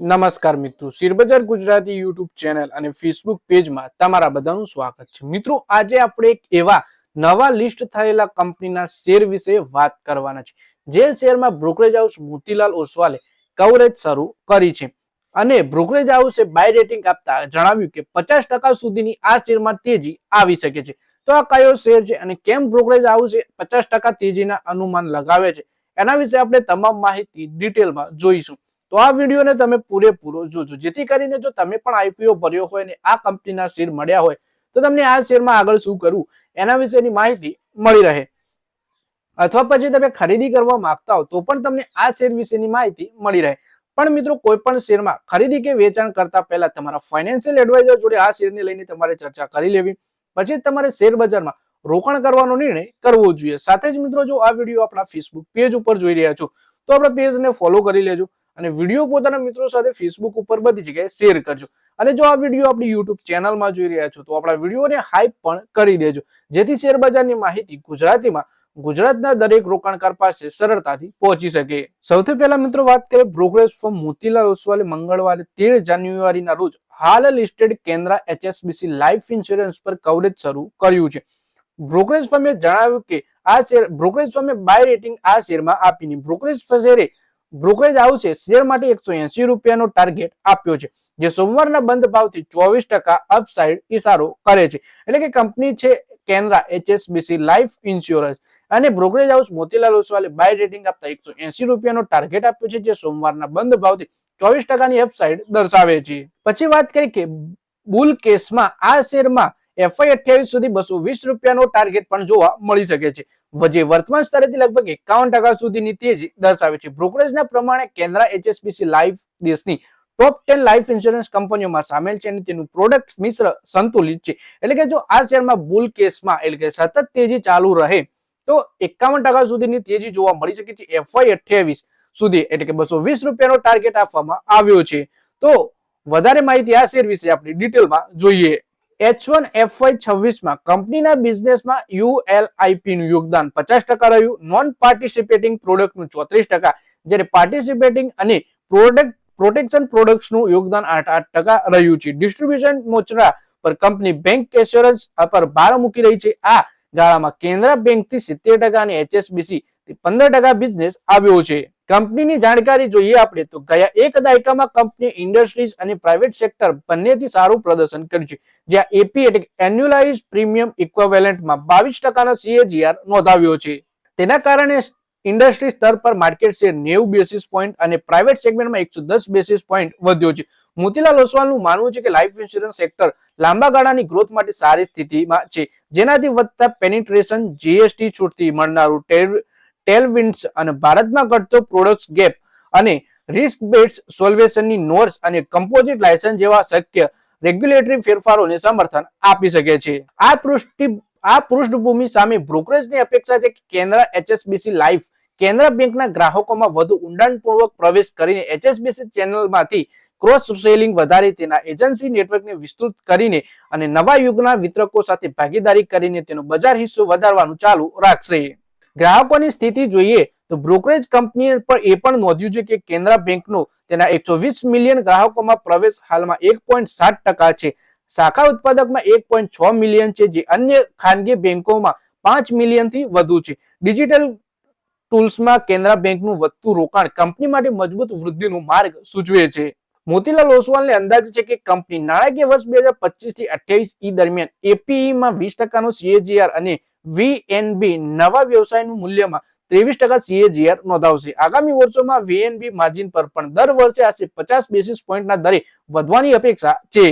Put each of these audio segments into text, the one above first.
નમસ્કાર મિત્રો, શેરબજાર ગુજરાતી યુટ્યુબ ચેનલ અને ફેસબુક પેજમાં તમારા બધાનું સ્વાગત છે. મિત્રો, આજે આપણે એક એવા નવા લિસ્ટ થયેલા કંપનીના શેર વિશે વાત કરવાના છે. જે શેરમાં બ્રોકરેજ હાઉસ મોતીલાલ ઓસવાલે કવરેજ શરૂ કરી છે. અને બ્રોકરેજ હાઉસે બાય રેટિંગ આપતા જણાવ્યું કે પચાસ ટકા સુધીની આ શેરમાં તેજી આવી શકે છે. તો આ કયો શેર છે અને કેમ બ્રોકરેજ હાઉસે પચાસ ટકા તેજીના અનુમાન લગાવે છે? એના વિશે આપણે તમામ માહિતી ડિટેલમાં જોઈશું. તો આ વિડીયોને તમે પૂરેપૂરો જોજો. જેથી કરીને જો તમે પણ આઈપીઓ ભર્યો હોય ને આ કંપનીના શેર મળ્યા હોય, તો તમને આ શેરમાં આગળ શું કરવું, એના વિશેની માહિતી મળી રહે. અથવા પછી તમે ખરીદી કરવા માંગતા હો, તો પણ તમને આ શેર વિશેની માહિતી મળી રહે. પણ મિત્રો, કોઈ પણ શેરમાં ખરીદી કે વેચાણ કરતા પહેલા તમારા ફાઇનાન્શિયલ એડવાઇઝર જોડે આ શેરને લઈને તમારે ચર્ચા કરી લેવી. પછી તમારે શેર બજારમાં રોકાણ કરવાનો નિર્ણય કરવો જોઈએ. સાથે જ મિત્રો, જો આ વીડિયો આપણા ફેસબુક પેજ ઉપર જોઈ રહ્યા છો, તો આપણા પેજને ફોલો કરી લેજો. અને વીડિયો પોતાના મિત્રો સાથે ફેસબુક ઉપર બધી જગ્યાએ શેર કરજો. અને જો આ વીડિયો આપણી યુટ્યુબ ચેનલમાં જોઈ રહ્યા છો, તો આપણા વિડીયોને હાઈપ પણ કરી દેજો. જેથી શેર બજારની માહિતી ગુજરાતીમાં, ગુજરાતના દરેક રોકાણકાર પાસે સરળતાથી પહોંચી શકે. સૌથી પહેલા મિત્રો વાત કરીએ બ્રોકરેજ ફોર્મ મોતીલાલ ઓસવાલે મંગળવારે તેર જાન્યુઆરીના રોજ હાલ લિસ્ટેડ કેન્દ્ર એચએસબીસી લાઈફ ઇન્સ્યોરન્સ પર કવરેજ શરૂ કર્યું છે. બ્રોકરેજ ફર્મે જણાવ્યું કે આ શેર બ્રોકરેજ ફર્મે બાય રેટિંગ આ શેરમાં આપીને બ્રોકરેજ શેરે બ્રોકરેજ હાઉસે શેર માટે એકસો એસી રૂપિયાનો ટાર્ગેટ આપ્યો છે, જે સોમવારના બંધ ભાવથી ચોવીસ ટકા અપસાઇડ ઇશારો કરે છે. એટલે કે કંપની છે કેનરા, એચએસબીસી, લાઈફ ઇન્સ્યોરન્સ અને બ્રોકરેજ હાઉસ મોતીલાલ ઓસવાલે બાય રેટિંગ આપતા એકસો એસી રૂપિયાનો ટાર્ગેટ આપ્યો છે, જે સોમવારના બંધ ભાવથી ચોવીસ ટકાની અપસાઇડ દર્શાવે છે. પછી વાત કરી કે બુલ કેસમાં આ શેરમાં એફઆઈ અઠ્યાવીસ સુધી બસો વીસ રૂપિયાનો ટાર્ગેટ પણ જોવા મળી શકે છે. વજે વર્તમાન સ્તરેથી લગભગ એકાવન ટકા સુધીની તેજી દર્શાવે છે. બ્રોકરેજના પ્રમાણે કેન્દ્રા એચએસપીસી લાઈફ દેશની ટોપ ટેન લાઈફ ઇન્સ્યોરન્સ કંપનીઓમાં સામેલ છે અને તેનું પ્રોડક્ટ મિશ્ર સંતુલિત છે. એટલે કે જો આ શેરમાં બુલ કેસમાં એટલે કે સતત તેજી ચાલુ રહે, તો એકાવન ટકા સુધીની તેજી જોવા મળી શકે છે એફઆઈ અઠ્યાવીસ સુધી. એટલે કે બસો વીસ રૂપિયાનો ટાર્ગેટ આપવામાં આવ્યો છે. તો વધારે માહિતી આ શેર વિશે આપણે ડિટેલમાં જોઈએ. એચ વન એફ વાય છવ્વીસમાં કંપનીના બિઝનેસમાં યુએલઆઈપીનું યોગદાન પચાસ ટકા રહ્યું. નોન પાર્ટિસિપેટિંગ પ્રોડક્ટનું ચોત્રીસ ટકા. જ્યારે પાર્ટિસિપેટિંગ અને પ્રોડક્ટ પ્રોટેક્શન પ્રોડક્ટ્સનું યોગદાન આઠ આઠ ટકા રહ્યું છે. ડિસ્ટ્રીબ્યુશન મોચરા પર કંપની બેંક એશ્યોરન્સ પર ભાર મૂકી રહી છે. આ ગાળામાં કેનરા બેંકથી સિત્તેર ટકા અને એચએસબીસી પંદર ટકા બિઝનેસ આવ્યો છે. કંપનીની જાણકારી જોઈએ આપણે તો ગયા એક દાયકામાં કંપની ઇન્ડસ્ટ્રીઝ અને પ્રાઇવેટ સેક્ટર બંનેથી સારું પ્રદર્શન કર્યું છે. જ્યાં એપી એટલે એન્યુલાઇઝ પ્રીમિયમ ઇક્વેવેલન્ટમાં બાવીસ ટકાનો સીએજીઆર નોંધાવ્યો છે. તેના કારણે ઇન્ડસ્ટ્રી સ્તર પર માર્કેટ શેર નેવું બેસિસ પોઈન્ટ અને પ્રાઇવેટ સેગમેન્ટમાં એકસો દસ બેસિસ પોઈન્ટ વધ્યો છે. મોતીલાલ ઓસવાલનું માનવું છે કે લાઈફ ઇન્સ્યોરન્સ સેક્ટર લાંબા ગાળાની ગ્રોથ માટે સારી સ્થિતિમાં છે. જેનાથી વધતા પેનિટ્રેશન જીએસટી છૂટથી મળનારું ટેલવિન્ડ્સ અને ભારતમાં ઘટતો પ્રોડક્ટ ગેપ અને રિસ્ક બેટ્સ સોલ્વેશનની નોર્સ અને કમ્પોઝિટ લાયસન્સ જેવા શક્ય રેગ્યુલેટરી ફેરફારોને સમર્થન આપી શકે છે. આ પૃષ્ઠ, આ પૃષ્ઠભૂમિ સામે બ્રોકરેજની અપેક્ષા છે કે કેન્દ્ર એચએસબીસી લાઈફ કેન્દ્ર બેંકના ગ્રાહકોમાં વધુ ઊંડાણપૂર્વક પ્રવેશ કરીને એચએસબીસી ચેનલમાંથી ક્રોસ સેલિંગ વધારી તેના એજન્સી નેટવર્કને વિસ્તૃત કરીને અને નવા યુગના વિતરકો સાથે ભાગીદારી કરીને તેનો બજાર હિસ્સો વધારવાનું ચાલુ રાખશે. ગ્રાહકોની સ્થિતિ જોઈએ તો બ્રોકરેજ કંપની પર એ પણ નોંધ્યું છે કે કેનરા બેંકનો તેના એકસો મિલિયન ગ્રાહકોમાં પ્રવેશ હાલમાં એક છે. શાખા ઉત્પાદકમાં એક મિલિયન છે, જે અન્ય ખાનગી બેંકોમાં પાંચ મિલિયનથી વધુ છે. ડિજિટલ ટૂલ્સમાં કેનરા બેંકનું વધતું રોકાણ કંપની માટે મજબૂત વૃદ્ધિનો માર્ગ સૂચવે છે. મોતીલાલ ઓસવાલને અંદાજ છે કે કંપની નાણાકીય વર્ષ બે હજાર પચીસથી અઠ્યાવીસ ઈ દરમિયાન એપીઈમાં વીસ ટકાનો સીએજીઆર અને વીએનબી નવા વ્યવસાયનું મૂલ્યમાં ત્રેવીસ ટકા સીએજીઆર નોંધાવશે. આગામી વર્ષોમાં વીએનબી માર્જિન પર પણ દર વર્ષે આશરે પચાસ બેસીસ પોઈન્ટના દરે વધવાની અપેક્ષા છે.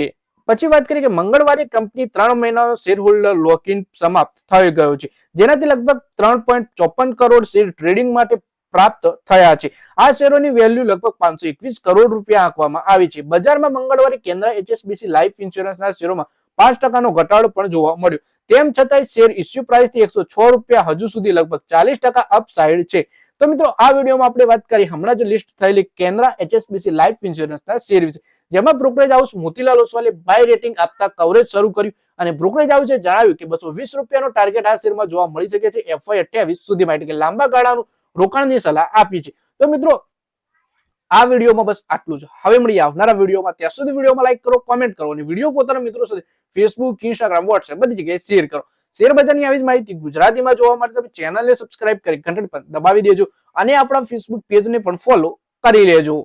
પછી વાત કરીએ કે મંગળવારે કંપની ત્રણ મહિનાનો શેર હોલ્ડર લોકિન સમાપ્ત થઈ ગયો છે, જેનાથી લગભગ ત્રણ પોઈન્ટ ચોપન કરોડ શેર ટ્રેડિંગ માટે પ્રાપ્ત થયા છે. આ શેરોની વેલ્યુ લગભગ પાંચસો એકવીસ કરોડ રૂપિયા આંકવામાં આવી છે. બજારમાં મંગળવારે કેન્દ્ર એચએસબીસી લાઈફ ઇન્સ્યોરન્સના શેરોમાં પાંચ ટકાનો ઘટાડો પણ જોવા મળ્યો. તેમ છતાંય શેર ઇસ્યુ પ્રાઇસથી એકસો છ રૂપિયા હજુ સુધી લગભગ ચાલીસ ટકા અપસાઇડ છે. તો મિત્રો, આ વિડીયોમાં આપણે વાત કરી હમણાં જ લિસ્ટ થયેલી કેન્દ્ર એચએસબીસી લાઈફ ઇન્સ્યોરન્સના શેર વિશે. જેમાં બ્રોકરેજ હાઉસ મોતીલાલ ઓસવાલે બાય રેટિંગ આપતા કવરેજ શરૂ કર્યું અને બ્રોકરેજ હાઉસે જણાવ્યું કે બસો વીસ રૂપિયાનો ટાર્ગેટ આ શેરમાં જોવા મળી શકે છે. એફઆઈ અઠ્યાવીસ સુધીમાં એટલે કે લાંબા ગાળાનું રોકાણની સલાહ આપી છે. તો મિત્રો આ વિડીયોમાં બસ આટલું જ. હવે મળીએ આવનારા વિડીયોમાં. ત્યાં સુધી વિડીયોમાં લાઈક કરો કોમેન્ટ કરો અને વીડિયો પોતાના મિત્રો સાથે ફેસબુક ઇન્સ્ટાગ્રામ વોટ્સએપ બધી જગ્યાએ શેર કરો. શેર બજારની આવી જ માહિતી ગુજરાતીમાં જોવા માટે તમે ચેનલને સબસ્ક્રાઇબ કરી ઘંટડી પર દબાવી દેજો અને આપણા ફેસબુક પેજને પણ ફોલો કરી લેજો.